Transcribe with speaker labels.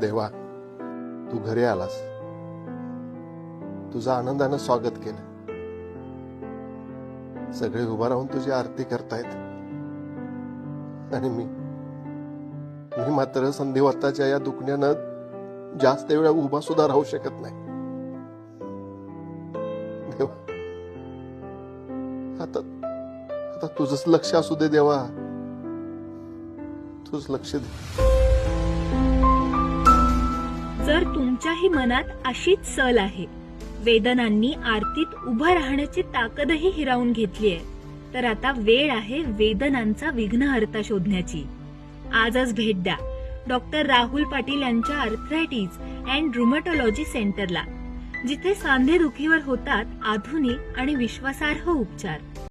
Speaker 1: देवा तू घरी आलास. तुझं आनंदानं स्वागत केलं. सगळे उभा राहून तुझी आरती करतायत. आणि मी मी मात्र संधिवाताच्या या दुखण्यानं जास्त वेळा उभा सुद्धा राहू शकत नाही. देवा आता आता तुझंच लक्ष असू दे देवा. तुझ लक्ष दे.
Speaker 2: तर तुमच्याही मनात अशीच सल आहे. वेदनांनी आरतीत उभं राहण्याची ताकदही हिरावून घेतली आहे. तर आता वेळ आहे वेदनांचा विघ्नहर्ता शोधण्याची. आजच भेट द्या. डॉक्टर राहुल पाटील यांच्या आर्थरायटिस अँड रुमॅटॉलॉजी सेंटरला जिथे सांधेदुखीवर होतात आधुनिक आणि विश्वासार्ह उपचार.